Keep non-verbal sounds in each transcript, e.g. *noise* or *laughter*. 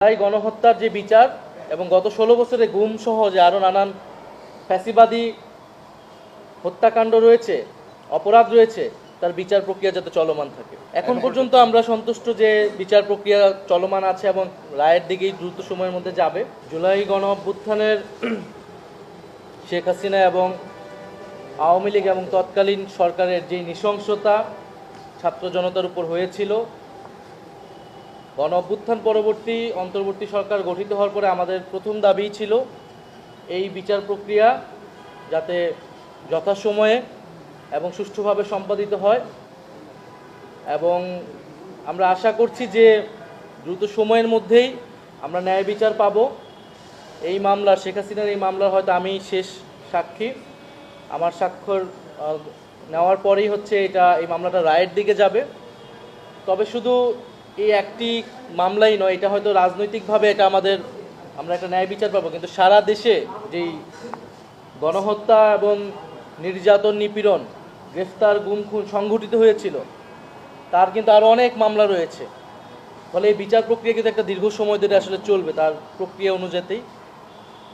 তাই গণহত্যার যে বিচার এবং গত ষোলো বছরে গুম সহ যে আরও নানান ফ্যাসিবাদী হত্যাকাণ্ড রয়েছে, অপরাধ রয়েছে, তার বিচার প্রক্রিয়া যাতে চলমান থাকে। এখন পর্যন্ত আমরা সন্তুষ্ট যে বিচার প্রক্রিয়া চলমান আছে এবং রায়ের দিকেই দ্রুত সময়ের মধ্যে যাবে। জুলাই গণ অভ্যুত্থানের *clears throat* শেখ হাসিনা এবং আওয়ামী লীগ এবং তৎকালীন সরকারের যে নৃশংসতা ছাত্র জনতার উপর হয়েছিল গণ অভ্যুত্থান পরবর্তী অন্তর্বর্তী সরকার গঠিত হওয়ার পরে আমাদের প্রথম দাবি ছিল এই বিচার প্রক্রিয়া যাতে যথাসময়ে এবং সুষ্ঠুভাবে সম্পাদিত হয়। এবং আমরা আশা করছি যে দ্রুত সময়ের মধ্যেই আমরা ন্যায় বিচার পাব। এই মামলার শেখ হাসিনার এই মামলার হয়তো আমি শেষ সাক্ষী। আমার স্বাক্ষর নেওয়ার পরেই হচ্ছে এটা, এই মামলাটা রায়ের দিকে যাবে। তবে শুধু এই একটি মামলাই নয়, এটা হয়তো রাজনৈতিকভাবে এটা আমাদের, আমরা একটা ন্যায় বিচার পাবো, কিন্তু সারা দেশে যেই গণহত্যা এবং নির্যাতন নিপীড়ন, গ্রেফতার, গুম, খুন সংঘটিত হয়েছিল, তার কিন্তু আরও অনেক মামলা রয়েছে। ফলে এই বিচার প্রক্রিয়া কিন্তু একটা দীর্ঘ সময় ধরে আসলে চলবে, তার প্রক্রিয়া অনুযায়ী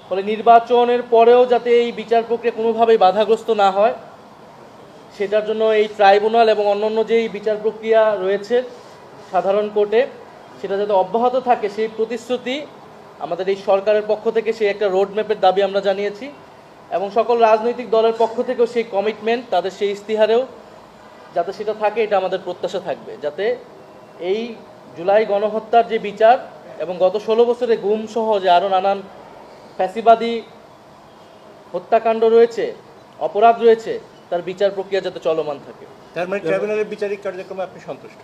ফলে নির্বাচনের পরেও যাতে এই বিচার প্রক্রিয়া কোনোভাবেই বাধাগ্রস্ত না হয়, সেটার জন্য এই ট্রাইব্যুনাল এবং অন্যান্য যেই বিচার প্রক্রিয়া রয়েছে সাধারণ কোর্টে সেটা যাতে অব্যাহত থাকে, সেই প্রতিশ্রুতি আমাদের এই সরকারের পক্ষ থেকে, সেই একটা রোড ম্যাপের দাবি আমরা জানিয়েছি এবং সকল রাজনৈতিক দলের পক্ষ থেকেও সেই কমিটমেন্ট তাদের সেই ইস্তিহারেও যাতে সেটা থাকে, এটা আমাদের প্রত্যাশা থাকবে। যাতে এই জুলাই গণহত্যার যে বিচার এবং গত ষোলো বছরে গুম সহ যে আরও নানান ফ্যাসিবাদী হত্যাকাণ্ড রয়েছে, অপরাধ রয়েছে, তার বিচার প্রক্রিয়া যাতে চলমান থাকে। তার মানে ট্রাইব্যুনালের বিচারিক কার্যক্রমে আপনি সন্তুষ্ট?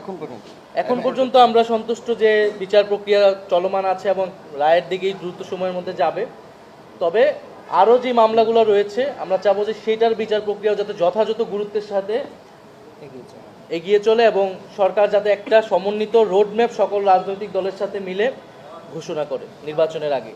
এখন পর্যন্ত? এখন পর্যন্ত আমরা সন্তুষ্ট যে বিচার প্রক্রিয়া চলমান আছে এবং রায়ের দিকেই দ্রুত সময়ের মধ্যে যাবে। তবে আরও যে মামলাগুলো রয়েছে আমরা চাবো যে সেটার বিচার প্রক্রিয়াও যাতে যথাযথ গুরুত্বের সাথে এগিয়ে চলে। এবং সরকার যাতে একটা সমন্বিত রোডম্যাপ সকল রাজনৈতিক দলের সাথে মিলে ঘোষণা করে নির্বাচনের আগে।